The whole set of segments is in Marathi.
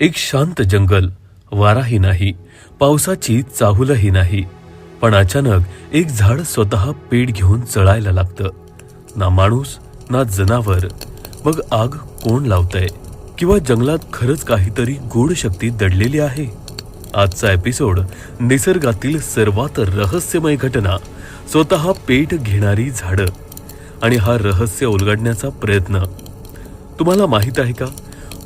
एक शांत जंगल. वाराही नाही. पावसाची चाहुलही नाही. पण अचानक एक झाड स्वतः पेट घेऊन चळायला लागतं. ना माणूस ना जनावर. मग आग कोण लावतंय? किंवा जंगलात खरंच काहीतरी गूढ शक्ती दडलेली आहे? आजचा एपिसोड निसर्गातील सर्वात रहस्यमय घटना. स्वतः पेट घेणारी झाडं. आणि हा रहस्य उलगडण्याचा प्रयत्न. तुम्हाला माहीत आहे का?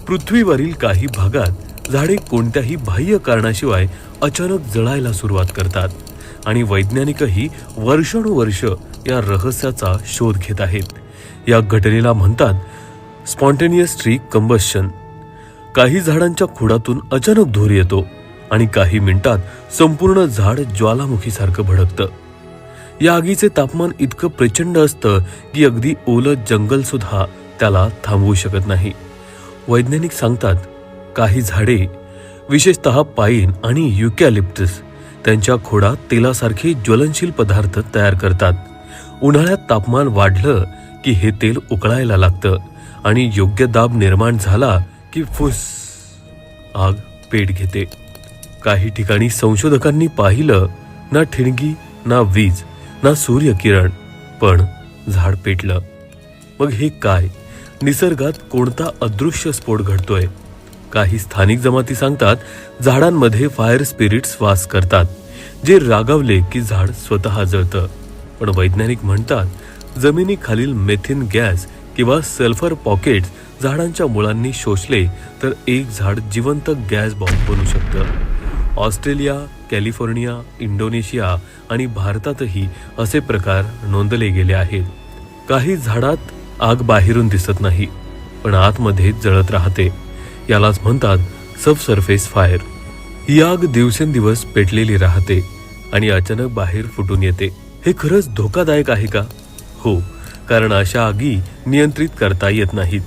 पृथ्वीवरील काही भागात झाडे कोणत्याही बाह्य कारणाशिवाय अचानक जळायला सुरुवात करतात. आणि वैज्ञानिकही वर्षानुवर्ष या रहस्याचा शोध घेत आहेत. या घटनेला म्हणतात स्पॉन्टेनियस ट्री कंबशन काही झाडांच्या खोडातून अचानक धूर येतो आणि काही मिनिटात संपूर्ण झाड ज्वालामुखीसारखं भडकतं. या आगीचे तापमान इतकं प्रचंड असतं की अगदी ओलं जंगलसुद्धा त्याला थांबवू शकत नाही. वैज्ञानिक सांगतात काही झाडे विशेषतः पाईन आणि युकॅलिप्टस त्यांच्या खोडात तेलासारखे ज्वलनशील पदार्थ तयार करतात. उन्हाळ्यात तापमान वाढलं की हे तेल उकळायला लागतं आणि योग्य दाब निर्माण झाला की फुस आग पेट घेते. काही ठिकाणी संशोधकांनी पाहिलं ना ठिणगी ना वीज ना सूर्यकिरण पण झाड पेटलं. मग हे काय? निसर्गात कोणता अदृश्य स्फोट घडतोय? काही स्थानिक जमाती सांगतात झाडांमध्ये फायर स्पिरिट्स वास करतात जे रागावले की झाड स्वतः जळतं. पण वैज्ञानिक म्हणतात जमिनीखालील मेथिन गॅस किंवा सल्फर पॉकेट्स झाडांच्या मुळांनी शोषले तर एक झाड जिवंत गॅस बॉम्ब बनू शकतं. ऑस्ट्रेलिया कॅलिफोर्निया इंडोनेशिया आणि भारतातही असे प्रकार नोंदले गेले आहेत. काही झाडात आग बाहेरून दिसत नाही पण आतमध्ये जळत राहते. यालाच म्हणतात सबसर्फेस फायर ही आग दिवसेंदिवस पेटलेली राहते आणि अचानक बाहेर फुटून येते. हे खरंच धोकादायक आहे का? हो कारण अशा आगी नियंत्रित करता येत नाहीत.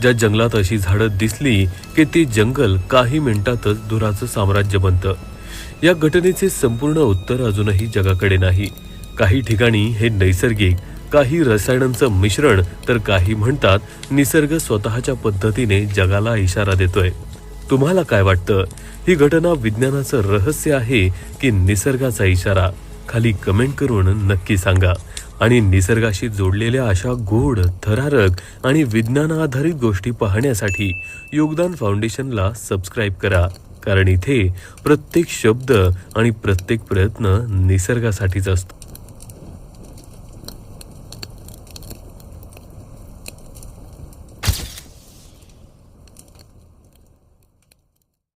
ज्या जंगलात अशी झाडं दिसली की ते जंगल काही मिनिटातच धुराचं साम्राज्य बनतं. या घटनेचे संपूर्ण उत्तर अजूनही जगाकडे नाही. काही ठिकाणी हे नैसर्गिक काही रसायनांचं मिश्रण तर काही म्हणतात निसर्ग स्वतःच्या पद्धतीने जगाला इशारा देतोय. तुम्हाला काय वाटतं? ही घटना विज्ञानाचं रहस्य आहे की निसर्गाचा इशारा? खाली कमेंट करून नक्की सांगा. आणि निसर्गाशी जोडलेल्या अशा गोड थरारक आणि विज्ञान आधारित गोष्टी पाहण्यासाठी योगदान फाउंडेशनला सबस्क्राईब करा. कारण इथे प्रत्येक शब्द आणि प्रत्येक प्रयत्न निसर्गासाठीच असतो.